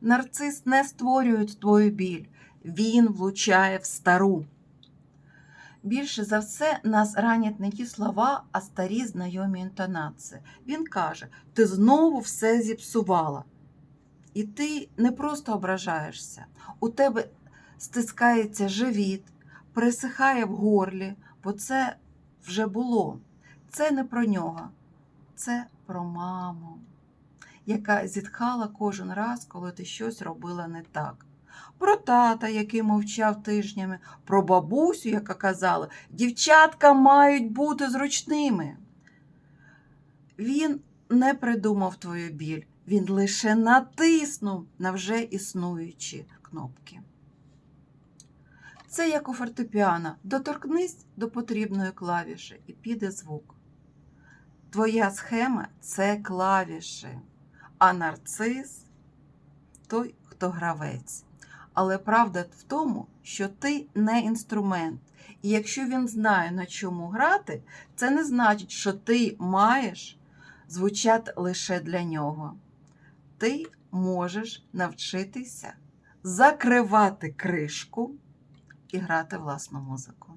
Нарцис не створює твою біль, він влучає в стару. Більше за все нас ранять не ті слова, а старі знайомі інтонації. Він каже: ти знову все зіпсувала. І ти не просто ображаєшся, у тебе стискається живіт, присихає в горлі, бо це вже було. Це не про нього, це про маму, яка зітхала кожен раз, коли ти щось робила не так. Про тата, який мовчав тижнями, про бабусю, яка казала, дівчатка мають бути зручними. Він не придумав твою біль, він лише натиснув на вже існуючі кнопки. Це як у фортепіано. Доторкнись до потрібної клавіші і піде звук. Твоя схема це клавіші, а нарцис той, хто гравець. Але правда в тому, що ти не інструмент. І якщо він знає, на чому грати, це не значить, що ти маєш звучати лише для нього. Ти можеш навчитися закривати кришку і грати власну музику.